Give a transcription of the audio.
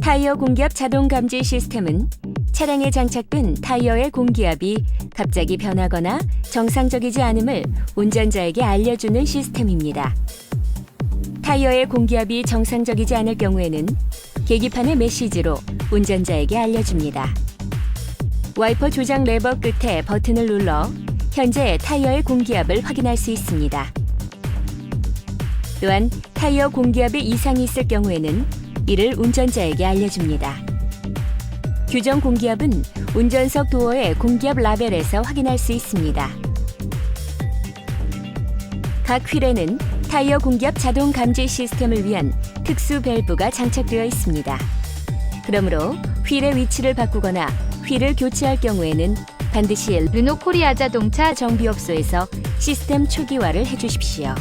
타이어 공기압 자동 감지 시스템은 차량에 장착된 타이어의 공기압이 갑자기 변하거나 정상적이지 않음을 운전자에게 알려주는 시스템입니다. 타이어의 공기압이 정상적이지 않을 경우에는 계기판의 메시지로 운전자에게 알려줍니다. 와이퍼 조작 레버 끝에 버튼을 눌러 현재 타이어의 공기압을 확인할 수 있습니다. 또한 타이어 공기압에 이상이 있을 경우에는 이를 운전자에게 알려줍니다. 규정 공기압은 운전석 도어의 공기압 라벨에서 확인할 수 있습니다. 각 휠에는 타이어 공기압 자동 감지 시스템을 위한 특수 밸브가 장착되어 있습니다. 그러므로 휠의 위치를 바꾸거나 휠을 교체할 경우에는 반드시 르노 코리아 자동차 정비업소에서 시스템 초기화를 해주십시오.